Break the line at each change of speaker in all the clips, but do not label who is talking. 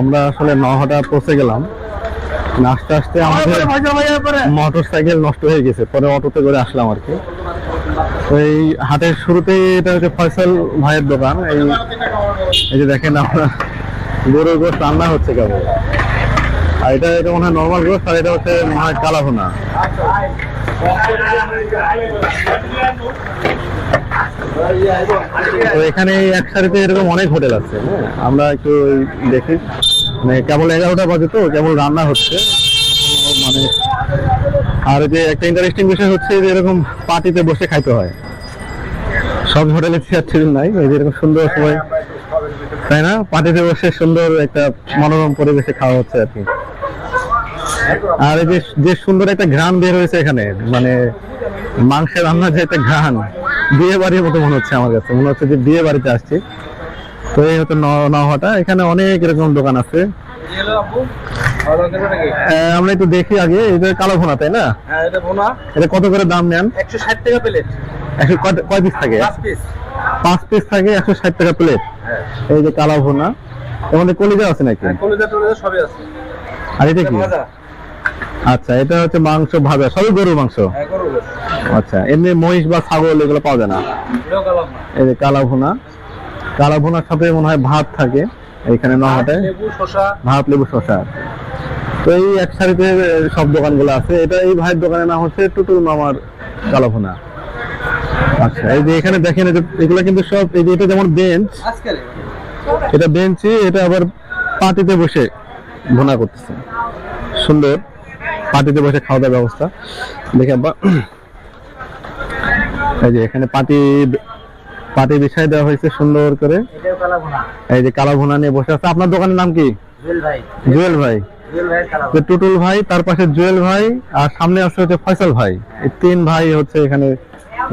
আমরা আসলে নহাটা পৌঁছে গেলাম। আস্তে আস্তে আমাদের মোটর সাইকেল নষ্ট হয়ে গেছে পরে অটোতে করে আসলাম আর কি। তো এই হাটের শুরুতেই এটা হচ্ছে ফয়সাল ভাইয়ের দোকান। এই এই যে দেখেন আমরা গরুর গোস্ত রান্না হচ্ছে কেবল আর এটা এটা মনে হয় নর্মাল গোস্ত আর এটা হচ্ছে মনে হয় কালাভুনা। এখানে এক সারিতে এরকম অনেক হোটেল আছে হ্যাঁ? আমরা একটু দেখি। মানে কেবল এগারোটা বাজে তো, কেবল রান্না হচ্ছে। মানে আর যে একটা ইন্টারেস্টিং বিষয় হচ্ছে যে এরকম পার্টিতে বসে খাইতে হয়। সব হোটেলে চেয়ার নাই, এই যে এরকম সুন্দর সময় তাই না? পার্টিতে বসে সুন্দর একটা মনোরম পরিবেশে খাওয়া হচ্ছে আর কি। আর এই যে সুন্দর একটা ঘ্রাণ বের হয়েছে এখানে মানে মাংসের রান্নার যে একটা ঘ্রাণ বিয়ে বাড়ির মতো মনে হচ্ছে আমার কাছে। মনে হচ্ছে যে বিয়ে বাড়িতে আসছি। তো এই হচ্ছে ন- নওহাটা এখানে অনেক এরকম দোকান আছে। আমরা একটু দেখি আগে। এটা কালো ভোনা তাই না?
হ্যাঁ এটা
কত করে দাম নেন?
একশো ষাট টাকা প্লেট।
একশো কয়- পিস থাকে?
পাঁচ পিস
থাকে একশো ষাট টাকা প্লেট।
হ্যাঁ।
এই যে কালা ভোনা। এর মধ্যে কলিজা আছে নাকি?
কলিজা টলিজা সবই আছে।
আর এটা কি? আচ্ছা এটা হচ্ছে মাংস ভাজা। সবই গরুর মাংস?
হ্যাঁ
আচ্ছা এমনি মহিষ বা ছাগল এগুলো পাওয়া যায় না? এই যে কালা ভুনা কালা ভুনার সাথে মনে হয় ভাত থাকে এখানে নহাটে। ভাত লেবু শসা। তো এই এক সারিতে সব দোকানগুলো আছে। এটা এই ভাইয়ের দোকানের নাম হচ্ছে টুটুল মামার কালা ভুনা আচ্ছা এই যে এখানে দেখেন এগুলো কিন্তু সব এই যে এটা যেমন বেঞ্চ এটা বেঞ্চে এটা আবার পাটিতে বসে ভুনা করতেছে। সুন্দর পাটিতে বসে খাওয়া দাওয়ার ব্যবস্থা। দেখে আব্বা। এই যে এখানে পাটি পাটি বিছাই দেওয়া হয়েছে সুন্দর করে। এই যে কালা ভুনা নিয়ে বসে আছে। আপনার দোকানের নাম কি?
জুয়েল ভাই।
তো টুটুল ভাই তার পাশে জুয়েল ভাই আর সামনে আসছে হচ্ছে ফয়সাল ভাই। এই তিন ভাই হচ্ছে এখানে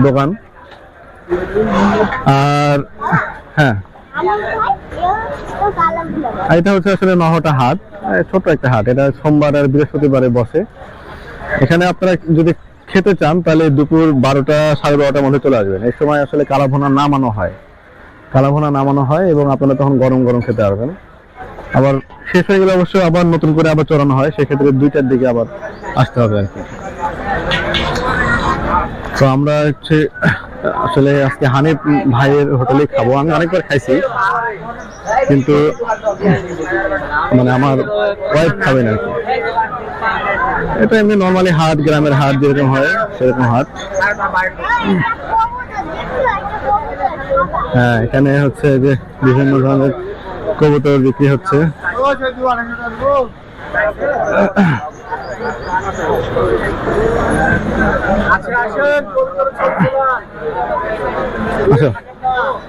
দোকান। আর হ্যাঁ। এটা হচ্ছে আসলে নহটা হাট। ছোট একটা হাট। এটা সোমবার আর বৃহস্পতিবারে বসে। এখানে আপনারা যদি খেতে চান, তাহলে দুপুর বারোটা সাড়ে বারোটার মধ্যে চলে আসবেন। এই সময় আসলে কালাভোনা নামানো হয়। কালাভোনা নামানো হয় এবং আপনারা তখন গরম গরম খেতে পারবেন। আবার শেষ হয়ে গেলে অবশ্যই আবার নতুন করে আবার চড়ানো হয়, সেক্ষেত্রে দুইটার দিকে আবার আসতে হবে আর কি। তো আমরা হচ্ছে, আসলে আজকে হানিফ ভাইয়ের হোটেলে খাব। আমি অনেকবার খাইছি, কিন্তু মানে আমার ওয়াইফ খাবে না আর কি। এটা এমনি নর্মালি হাট গ্রামের হাট যেরকম হয়, সেরকম হাট হ্যাঁ এখানে হচ্ছে যে বিভিন্ন ধরনের কবুতর বিক্রি হচ্ছে।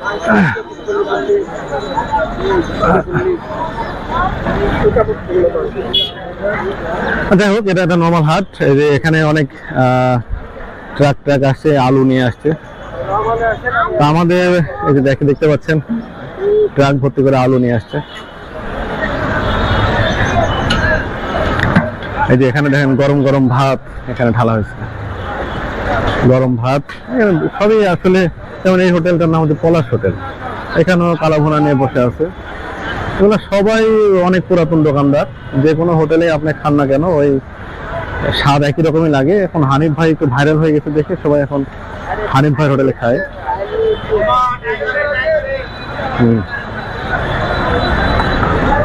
আচ্ছা। যাই হোক, এটা একটা নর্মাল হাট। যে এখানে অনেক ট্রাক ট্রাক আসছে, আলু নিয়ে আসছে। আমাদের, এই যে দেখে দেখতে পাচ্ছেন ট্রাক ভর্তি করে আলু নিয়ে আসছে। এই যে এখানে দেখেন, গরম গরম ভাত এখানে ঢালা হয়েছে। গরম ভাত সবই আসলে, যেমন এই হোটেলটার নাম হচ্ছে পলাশ হোটেল। এখানেও কালাভুনা নিয়ে বসে আছে। এগুলো সবাই অনেক পুরাতন দোকানদার। যে কোনো হোটেলে আপনি খান না কেন, ওই স্বাদ একই রকমই লাগে। এখন হানিফ ভাই একটু ভাইরাল হয়ে গেছে দেখে সবাই এখন হানিফ ভাই হোটেলে খায়।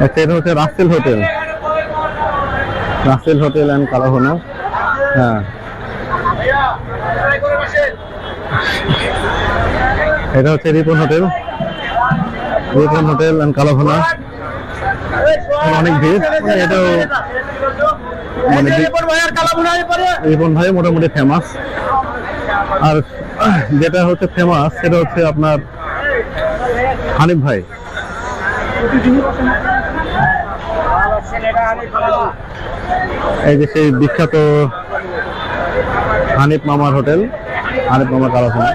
আচ্ছা এটা হচ্ছে Rasel hotel. Rasel hotel and kala bhuna. হ্যাঁ। এটা হচ্ছে Ripon hotel. Ripon hotel and kala bhuna অনেক ভিড়। এটাও মানে রিপন ভাই মোটামুটি ফেমাস আর যেটা হচ্ছে ফেমাস সেটা হচ্ছে আপনার হানিফ ভাই। এই যে সেই বিখ্যাত হানিফ মামার হোটেল। হানিফ মামার কালাভোনা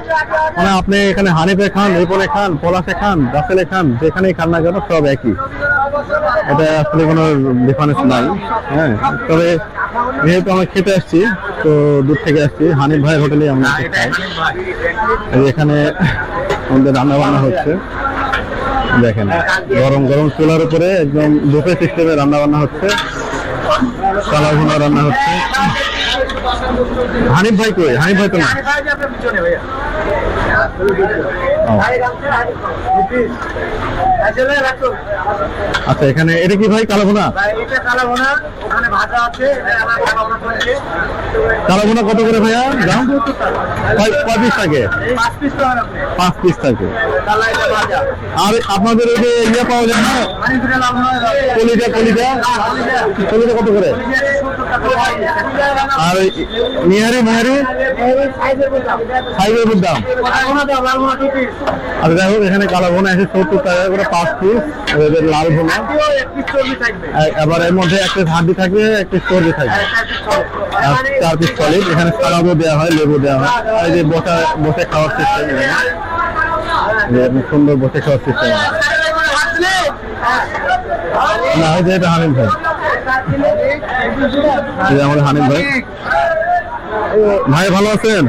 মানে আপনি এখানে হানিফে খান রিপনে খান পলাশে খান রাসেলে খান যেখানেই খান না কেন সব একই। এটা আসলে কোনো ডিফারেন্স নাই হ্যাঁ। তবে যেহেতু আমরা খেতে আসছি তো দূর থেকে আসছি হানিফ ভাইয়ের হোটেলে আমরা খাই এখানে আমাদের রান্না বান্না হচ্ছে। দেখেন গরম গরম চুলার উপরে একদম বুফে সিস্টেমে রান্না বান্না হচ্ছে। কালা ভুনা রান্না হচ্ছে। হানিফ ভাই কই? হানিফ ভাই তো না। ও, আচ্ছা এখানে এটা কি ভাই কালা ভুনা কালা ভুনা কত করে ভাইয়া? দাম? কয় পিস থাকে? পাঁচ পিস থাকে। আর আপনাদের ওই যে ইয়ে পাওয়া যায় না? কলিজা কলিজা? কলিজা কত করে। আর ওই নিহারি নিহারি। সাইজের দাম। আর যাই হোক, এখানে কালো ভোনা আছে, সত্তর টাকা করে পাঁচ পিস এদের লাল ভোনা এবার এর মধ্যে একটা হাড্ডি থাকবে, একটা চর্বি থাকবে। চার পিস সলিড এখানে সালাদও দেওয়া হয়, লেবু দেওয়া হয়। আর যে বসা, বসে খাওয়ার সিস্টেম সুন্দর বসে খাওয়ার সিস্টেম না ওই যে এটা হানিম ভাই। আমাদের হানিম ভাই। ভাই ভালো আছেন?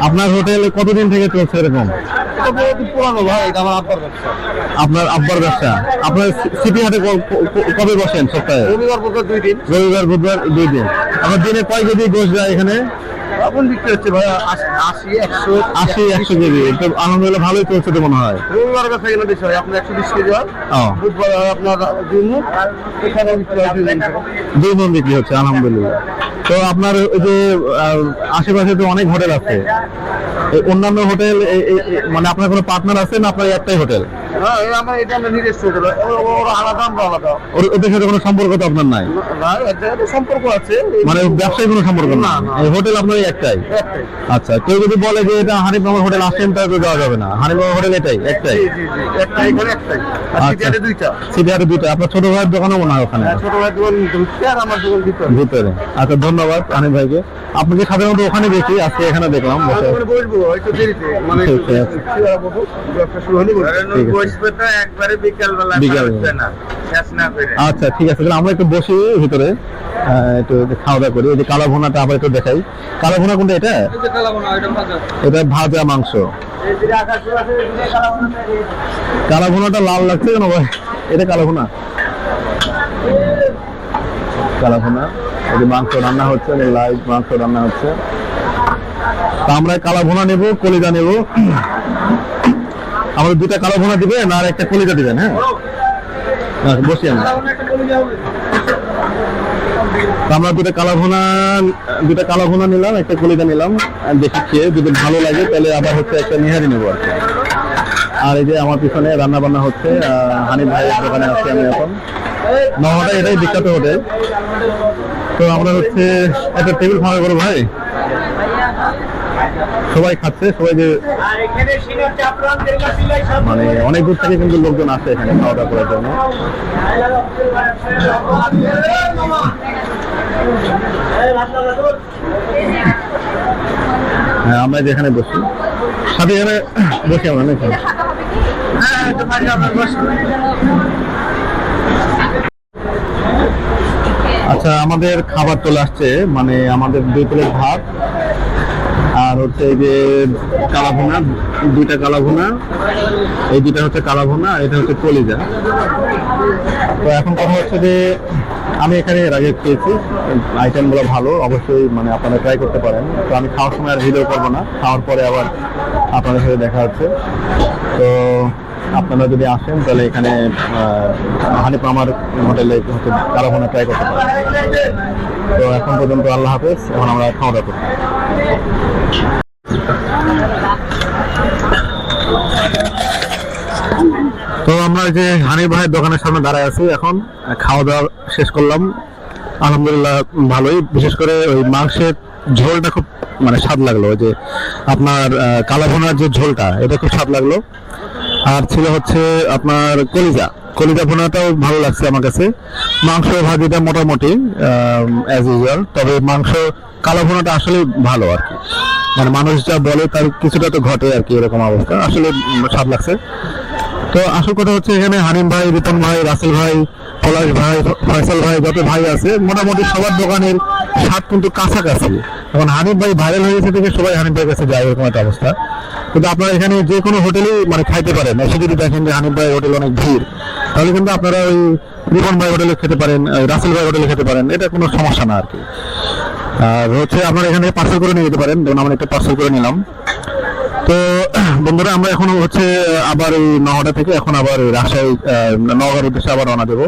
আপনার হোটেলে কতদিন থেকে চলছে এরকম? আপনার আব্বার ব্যবসা। আপনার সিটি হাটে কবে বসেন সপ্তাহে?
রবিবার পর্যন্ত দুই দিন
রবিবার বুধবার দুই দিন। আপনার দিনে কয় কেজি গোস যায় এখানে?
এখন বিক্রি হচ্ছে ভাই আশি- আশি একশো
আশি একশো কেজি। তো আলহামদুলিল্লাহ ভালোই চলছে তো মনে হয়।
রবিবার কাছে গেলে বেশি হয়। আপনার একশো বিশ কেজি হয়। বুধবার আপনার দুই মুখ এখানে বিক্রি হয় দুই দিন
বিক্রি হচ্ছে আলহামদুলিল্লাহ। তো আপনার যে আশেপাশে তো অনেক হোটেল আছে। অন্যান্য হোটেল মানে আপনার কোনো পার্টনার আছে না আপনার একটাই হোটেল
হ্যাঁ
ওদের সাথে কোনো সম্পর্ক তো আপনার নাই
সম্পর্ক আছে
মানে ব্যবসায়ী কোনো সম্পর্ক না হোটেল আপনার একটাই। আচ্ছা কেউ যদি বলে যে এটা হানিফ মামার হোটেল আসেন তাহলে দেওয়া যাবে না হানিফ মামার হোটেল এটাই একটাই
জি জি জি একটাই এখানে একটাই আর
আচ্ছা।
সিটিয়ারে দুইটা
সিটিহাটে দুটো আপনার ছোট ভাইয়ের দোকানও মনে হয় ওখানে
হ্যাঁ, ছোট ভাই দোকান আর আমার দোকান ভিতরে
আচ্ছা ধন্যবাদ হানিফ ভাইকে আপনাকে সাধারণত ওখানে দেখি আজকে এখানে দেখলাম বসে
বসবো দেরিতে মানে শুরু হলে বসবো।
বসবে তো একবারে বিকেল বেলা
বিকাল
না শেষ না করে।
আচ্ছা ঠিক আছে তাহলে আমরা একটু বসি ভিতরে একটু খাওয়া দাওয়া করি। এই যে কালো ভুনাটা আবার একটু দেখাই। কালো ভুনা কোনটা এটা? এটা ভাজা। মাংস। কালো ভুনাটা লাল লাগছে কেন ভাই? এটা কালো ভুনা। কালো ভুনা। এই যে মাংস রান্না হচ্ছে লাইভ মাংস রান্না হচ্ছে। তা আমরা কালো ভুনা নেব কলিজা নেব। আমাদের দুটা কালো ভুনা দিবেন আর একটা কলিজা দিবেন হ্যাঁ? বসি আমরা। আমরা দুটো কালা ভুনা দুটো কালা ভুনা নিলাম, একটা কলিজা নিলাম দেখি খেয়ে যদি ভালো লাগে, তাহলে আবার হচ্ছে একটা নিহারি নেব আর কি। আর এই যে আমার পিছনে রান্না বান্না হচ্ছে হানিফ ভাইয়ের দোকানে আছি আমি এখন। নহটা এটাই বিখ্যাত হোটেল। তো আমরা হচ্ছে, একটা টেবিল ফাঁকা করব ভাই? সবাই খাচ্ছে, সবাই যে মানে অনেক দূর থেকে কিন্তু লোকজন আসে এখানে খাওয়া দাওয়া করার জন্য। হ্যাঁ আমরা যেখানে বসি। সাথে এখানে বসি আমরা, নাকি? আচ্ছা আমাদের খাবার চলে আসছে মানে আমাদের দুই প্লেট ভাত। আর হচ্ছে এই যে কালা ভুনা দুইটা কালা ভুনা এই দুইটা হচ্ছে কালা ভুনা আর এটা হচ্ছে কলিজা। তো এখন কথা হচ্ছে যে আমি এখানে এর আগে খেয়েছি আইটেমগুলো ভালো, অবশ্যই মানে আপনারা ট্রাই করতে পারেন। তো আমি খাওয়ার সময় আর ভিডিও করব না, খাওয়ার পরে আবার আপনাদের সাথে দেখা হচ্ছে। তো আপনারা যদি আসেন তাহলে এখানে হানিফ আমার হোটেলে হচ্ছে কালা ভুনা ট্রাই করতে পারেন। তো এখন পর্যন্ত আল্লাহ হাফেজ এখন আমরা খাওয়া দাওয়া করব তো আমরা যে হানিফ ভাইয়ের দোকানের সামনে দাঁড়ায় আছি এখন। খাওয়া দাওয়া শেষ করলাম। আলহামদুলিল্লাহ ভালোই। বিশেষ করে ওই মাংসের ঝোলটা খুব মানে স্বাদ লাগল। যে আপনার আহ, কালা ভুনার যে ঝোলটা এটা খুব স্বাদ লাগল। আর ছিল হচ্ছে আপনার কলিজা। কলিজা পোনাটাও ভালো লাগছে আমার কাছে। মাংস ভাজিটা মোটামুটি অ্যাজ ইউজুয়াল তবে মাংস, কালো পোনাটা আসলে ভালো আর কি। মানে মানুষ যা বলে তার কিছুটা তো ঘটে আর কি এরকম অবস্থা। আসলে স্বাদ লাগছে। তো আসল কথা হচ্ছে এখানে হানিম ভাই রিপন ভাই, রাসেল ভাই, পলাশ ভাই, ফয়সাল ভাই, যত ভাই আছে, মোটামুটি সবার দোকানের স্বাদ কিন্তু কাছাকাছি। এখন হানিফ ভাই ভাইরাল হয়ে গেছে থেকে সবাই হানিফ ভাইয়ের কাছে যায়, এরকম একটা অবস্থা। কিন্তু আপনারা এখানে যে কোনো হোটেলেই মানে খাইতে পারেন। এসে যদি দেখেন যে হানিফ ভাই হোটেল অনেক ভিড়, তাহলে কিন্তু আপনারা ওই রিপন ভাই হোটেলে খেতে পারেন রাসেল ভাই হোটেলে খেতে পারেন। এটা কোনো সমস্যা না আর কি। আর হচ্ছে আপনারা এখানে পার্সেল করে নিয়ে যেতে পারেন। যেমন আমরা একটা পার্সেল করে নিলাম। তো, বন্ধুরা, আমরা এখন হচ্ছে আবার এই নগরটা থেকে এখন আবার ওই রাজশাহী নগর উদ্দেশ্যে আবার রওনা দেবো।